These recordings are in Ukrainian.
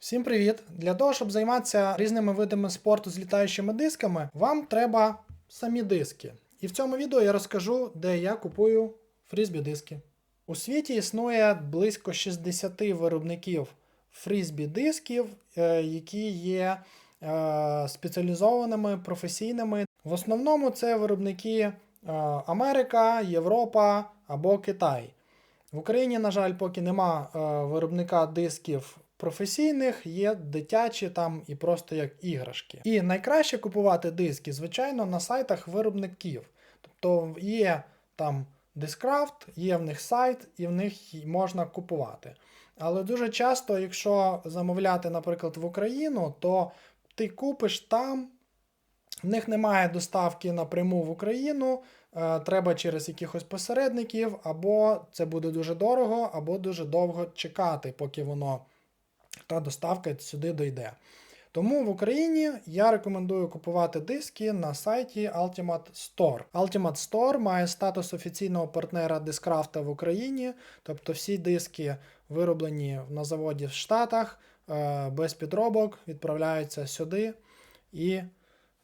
Всім привіт! Для того, щоб займатися різними видами спорту з літаючими дисками, вам треба самі диски. І в цьому відео я розкажу, де я купую фрізбі диски. У світі існує близько 60 виробників фрізбі дисків, е, які є е, спеціалізованими, професійними. В основному це виробники е, Америка, Європа або Китай. В Україні, на жаль, поки нема виробника дисків професійних, є дитячі там і просто як іграшки. І найкраще купувати диски, звичайно, на сайтах виробників. Тобто є там Discraft, є в них сайт, і в них можна купувати. Але дуже часто, якщо замовляти, наприклад, в Україну, то ти купиш там, в них немає доставки напряму в Україну, е, треба через якихось посередників, або це буде дуже дорого, або дуже довго чекати, поки воно та доставка сюди дойде. Тому в Україні я рекомендую купувати диски на сайті Ultimate Store. Ultimate Store має статус офіційного партнера Discraft в Україні, тобто всі диски, вироблені на заводі в Штатах, е, без підробок, відправляються сюди і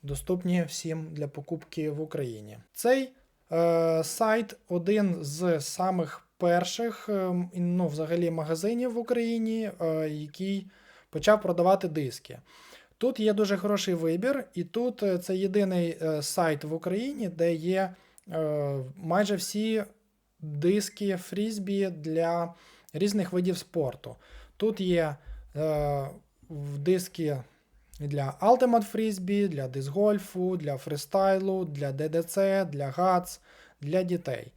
доступні всім для покупки в Україні. Цей е, сайт один з самих перших е, ну, взагалі магазинів в Україні, е, який почав продавати диски. Тут є дуже хороший вибір, і тут е, це єдиний сайт в Україні, де є майже всі диски фрізбі для різних видів спорту. Тут є диски для Ultimate Frisbee, для дисгольфу, для фристайлу, для DDC, для ГАЦ, для дітей.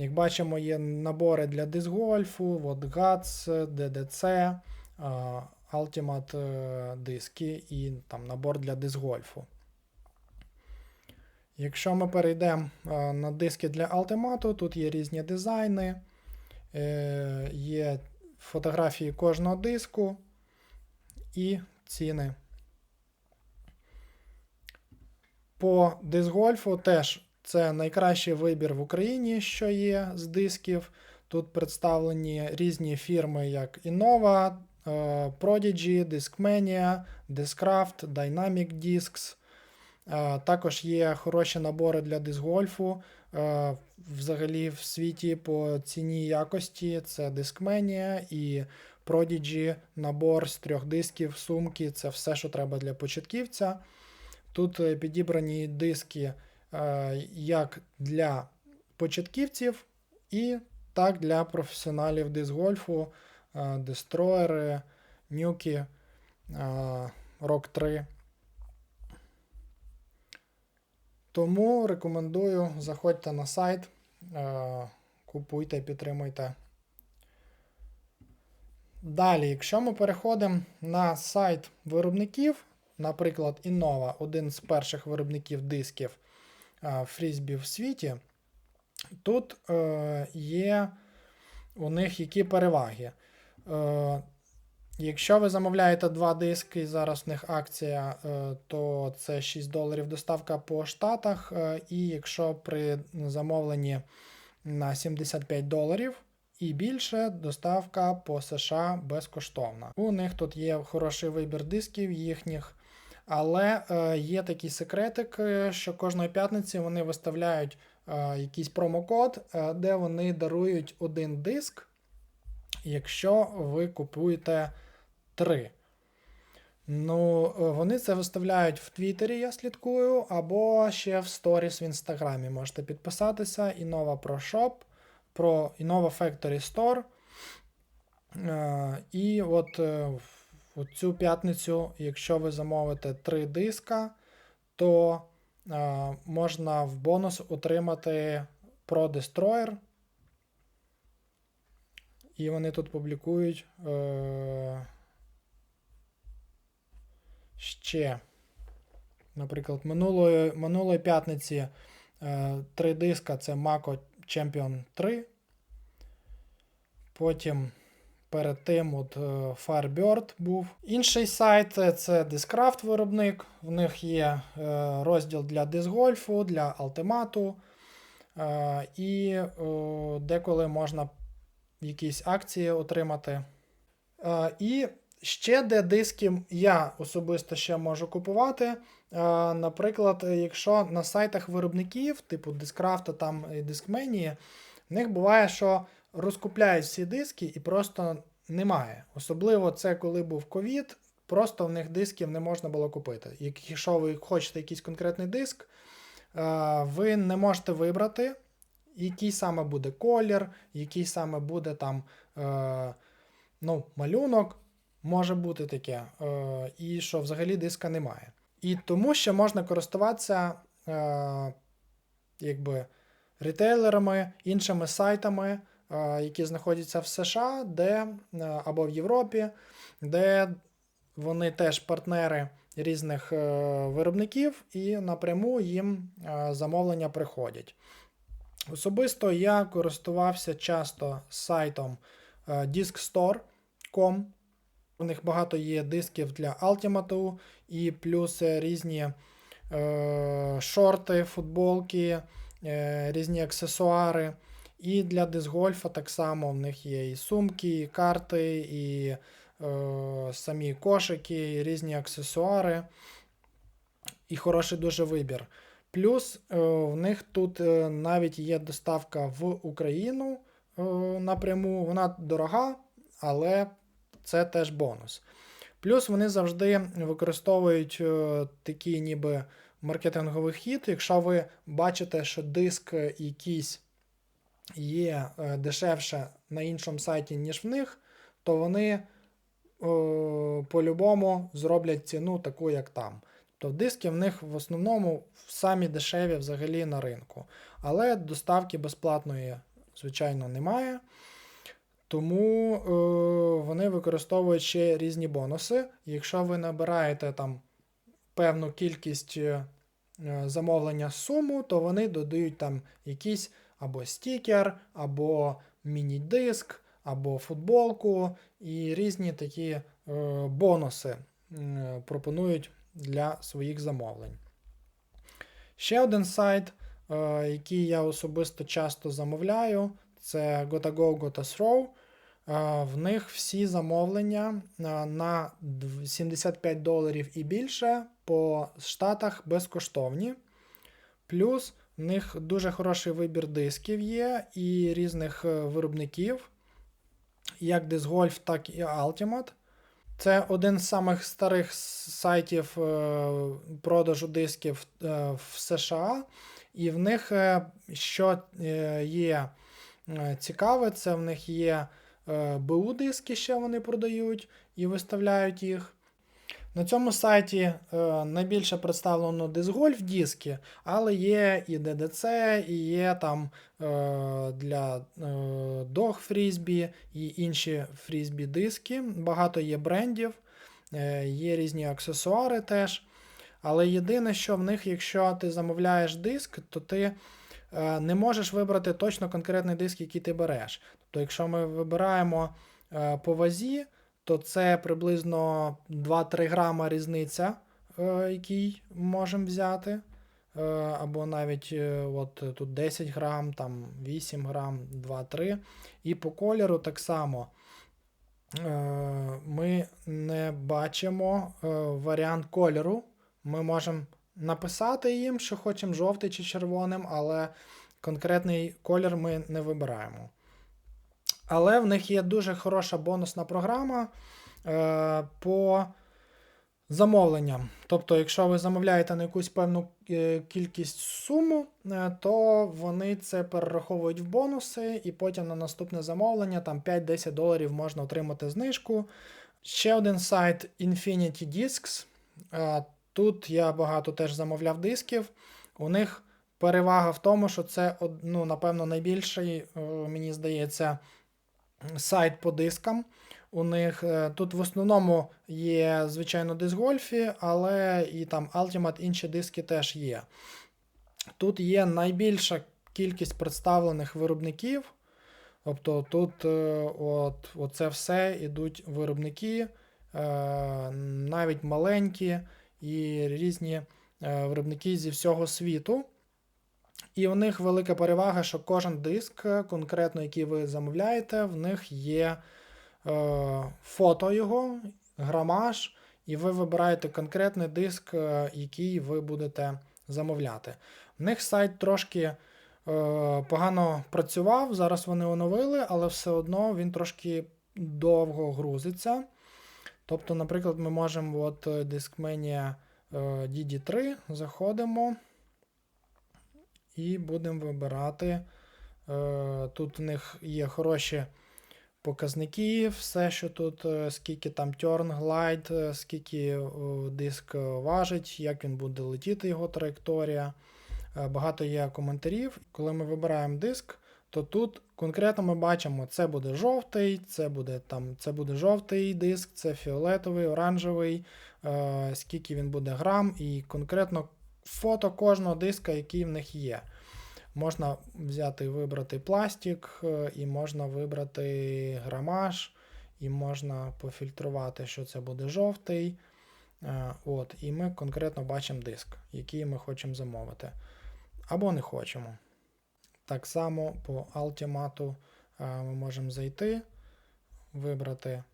Як бачимо, є набори для дисгольфу, от ГАЦ, DDC, Ultimate е, диски і там набор для дисгольфу. Якщо ми перейдемо е, на диски для Ultimate, тут є різні дизайни, е, є фотографії кожного диску і ціни. По дисгольфу теж це найкращий вибір в Україні, що є з дисків. Тут представлені різні фірми, як Innova, е, Prodigy, Discmania, Discraft, Dynamic Discs. Е, Також є хороші набори для дисгольфу. Е, Взагалі в світі по ціні якості це Discmania і Prodigy, набор з трьох дисків, сумки це все, що треба для початківця. Тут підібрані диски як для початківців, і так для професіоналів дисгольфу, е, дестроєри, нюки, Rock 3. Тому рекомендую, заходьте на сайт, е, купуйте, підтримуйте. Далі, якщо ми переходимо на сайт виробників, наприклад, Innova, один з перших виробників дисків фрізбі в світі, тут е, є у них які переваги. Е, Якщо ви замовляєте два диски, і зараз в них акція, е, то це 6 доларів доставка по штатах. І якщо при замовленні на 75 доларів і більше, доставка по США безкоштовна. У них тут є хороший вибір дисків їхніх. Але е, є такий секретик, е, що кожної п'ятниці вони виставляють е, якийсь промокод, де вони дарують один диск, якщо ви купуєте три. Ну, вони це виставляють в Твіттері, я слідкую, або ще в сторіс в Інстаграмі. Можете підписатися. Innova Pro Shop, про Innova Factory Store. І от в цю п'ятницю, якщо ви замовите три диска, то е, можна в бонус отримати Pro Destroyer. І вони тут публікують е, ще. Наприклад, минулої, минулої п'ятниці е, три диска це Mako Champion 3. Потім перед тим от е, Firebird був. Інший сайт це Discraft виробник. В них є е, розділ для дисгольфу, для алтимату. Е, І деколи можна якісь акції отримати. І Ще де диски я особисто ще можу купувати. Наприклад, якщо на сайтах виробників, типу Discraft там і Discmania, в них буває, що розкупляють всі диски і просто немає. Особливо це коли був ковід, просто в них дисків не можна було купити. Якщо ви хочете якийсь конкретний диск, е, ви не можете вибрати, який саме буде колір, який саме буде там е, ну, малюнок. Може бути таке, е, і що взагалі диска немає. І тому ще можна користуватися якби, ретейлерами, іншими сайтами, які знаходяться в США, де, е, або в Європі, де вони теж партнери різних е, виробників, і напряму їм е, замовлення приходять. Особисто я користувався часто сайтом е, diskstore.com. У них багато є дисків для Ultimate, і плюс е, різні е, шорти, футболки, е, різні аксесуари. І для дисгольфа так само в них є і сумки, і карти, і е, самі кошики, і різні аксесуари. І хороший дуже вибір. Плюс е, в них тут е, навіть є доставка в Україну е, напряму. Вона дорога, але це теж бонус. Плюс вони завжди використовують е, такий ніби маркетинговий хід. Якщо ви бачите, що диск якийсь є е, дешевше на іншому сайті, ніж в них, то вони е, по-любому зроблять ціну таку, як там. Тобто диски в них в основному самі дешеві взагалі на ринку. Але доставки безплатної, звичайно, немає. Тому е, вони використовують ще різні бонуси. Якщо ви набираєте там певну кількість е, замовлення суму, то вони додають там якийсь або стікер, або міні-диск, або футболку, і різні такі е, бонуси пропонують для своїх замовлень. Ще один сайт, е, який я особисто часто замовляю, це GotaGo GotaThrow. Е, В них всі замовлення на 75 доларів і більше по Штатах безкоштовні. Плюс в них дуже хороший вибір дисків є і різних е, виробників, як Disc так і Ultimate. Це один з самих старих сайтів е, продажу дисків е, в США. І в них, що є цікаве, це в них є е, БУ диски, ще вони продають і виставляють їх. На цьому сайті е, найбільше представлено дисгольф диски, але є і DDC, і є там е, для е, Dog фрізбі і інші фрізбі диски. Багато є брендів, е, є різні аксесуари теж. Але єдине, що в них, якщо ти замовляєш диск, то ти е, не можеш вибрати точно конкретний диск, який ти береш. Тобто, якщо ми вибираємо е, по вазі, то це приблизно 2-3 грама різниця, е, який можемо взяти. Е, або навіть е, от тут 10 грам, там 8 грам, 2-3. І по кольору так само ми не бачимо варіант кольору. Ми можемо написати їм, що хочемо жовтий чи червоним, але конкретний колір ми не вибираємо. Але в них є дуже хороша бонусна програма е, по замовленням. Тобто, якщо ви замовляєте на якусь певну е, кількість суму, е, то вони це перераховують в бонуси, і потім на наступне замовлення там 5-10 доларів можна отримати знижку. Ще один сайт Infinity Discs. Е, Тут я багато теж замовляв дисків. У них перевага в тому, що це, ну, напевно, найбільший, мені здається, сайт по дискам. У них е, тут в основному є, звичайно, диск-гольфі, але і там Ultimate інші диски теж є. Тут є найбільша кількість представлених виробників. Тобто тут е, от, оце все ідуть виробники, е, навіть маленькі і різні виробники зі всього світу. І у них велика перевага, що кожен диск, е, конкретно який ви замовляєте, в них є е, фото його грамаж, і ви вибираєте конкретний диск, е, який ви будете замовляти. В них сайт трошки е, погано працював, зараз вони оновили, але все одно він трошки довго грузиться. Тобто, наприклад, ми можемо от Discmania е, DD3 заходимо і будемо вибирати. Е, Тут у них є хороші показники, все, що тут, е, скільки там turn, glide, е, скільки диск важить, як він буде летіти, його траєкторія. Багато є коментарів. Коли ми вибираємо диск, то тут конкретно ми бачимо, це буде жовтий, це буде там, це буде жовтий диск, це фіолетовий, оранжевий, скільки він буде грам, і конкретно фото кожного диска, який в них є. Можна взяти і вибрати пластик, е, і можна вибрати грамаж, і можна пофільтрувати, що це буде жовтий. Е, От, і ми конкретно бачимо диск, який ми хочемо замовити. Або не хочемо. Так само по Ultimate е, ми можемо зайти, вибрати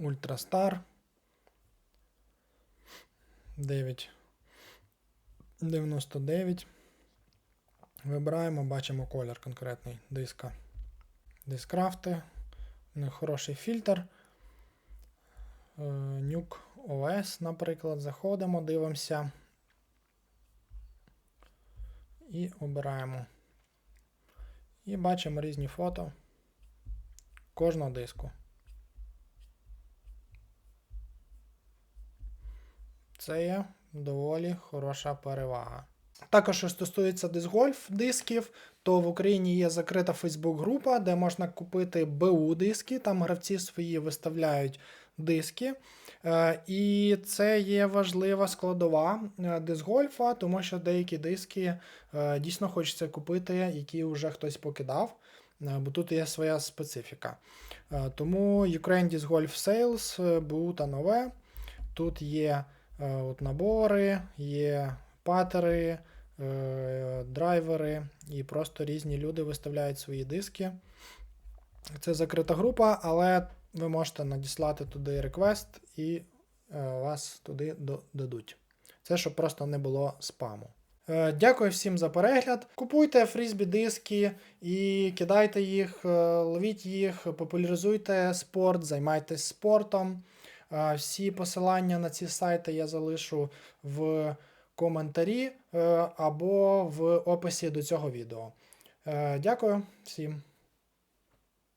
Ultrastar 999. Вибираємо, бачимо колір конкретний диска. Дискрафти. Хороший фільтр. Е, Nuke OS, наприклад, заходимо, дивимося. І обираємо. І бачимо різні фото кожного диску. Це є доволі хороша перевага. Також, що стосується дисгольф дисків, то в Україні є закрита Фейсбук-група, де можна купити БУ диски, там гравці свої виставляють диски. Е, І це є важлива складова е, дисгольфа, тому що деякі диски е, дійсно хочеться купити, які вже хтось покидав, бо тут є своя специфіка. Тому Ukraine Disc Golf Sales, БУ та нове. Тут є от набори, є патери, е, драйвери, і просто різні люди виставляють свої диски. Це закрита група, але ви можете надіслати туди реквест і е, вас туди до- дадуть. Це щоб просто не було спаму. Е, Дякую всім за перегляд. Купуйте фрізбі диски і кидайте їх, е, ловіть їх, популяризуйте спорт, займайтесь спортом. Е, Всі посилання на ці сайти я залишу в коментарі е, або в описі до цього відео. Е, Дякую всім.